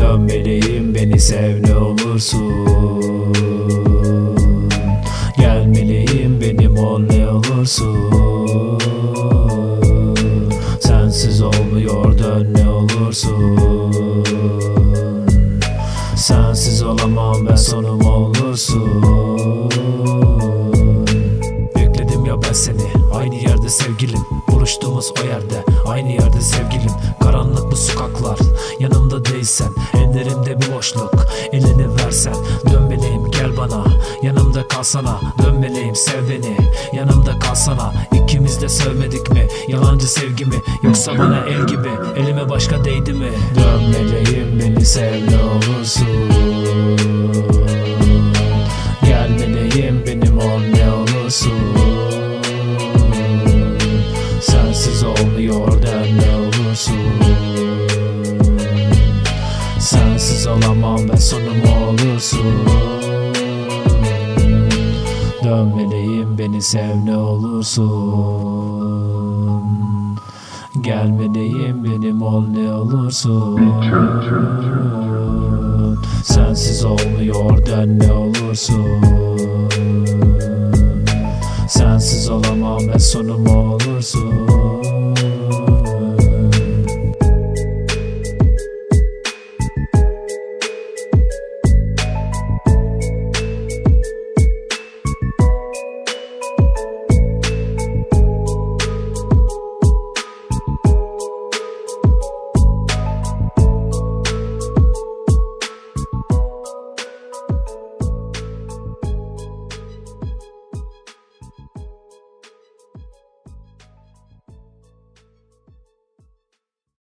Dön meleğim beni sev ne olursun. Gel meleğim benim ol ne olursun. Sensiz olmuyor dön ne olursun. Sensiz olamam ben sonum olursun Buluştuğumuz o yerde aynı yerde sevgilim. Karanlık bu sokaklar yanımda değilsen. Ellerimde bir boşluk elini versen. Dön meleğim gel bana. Yanımda kalsana Dön meleğim sev beni. Yanımda kalsana İkimiz de sevmedik mi? Yalancı sevgi mi? Yoksa bana el gibi elime başka değdi mi? Dön meleğim beni sev ne olursun olursun Sensiz olamam ben sonum olursun? Dön meleğim beni sev ne olursun. Gel meleğim benim ol ne olursun. Sensiz olmuyor den ne olursun. Sensiz olamam ben sonum olursun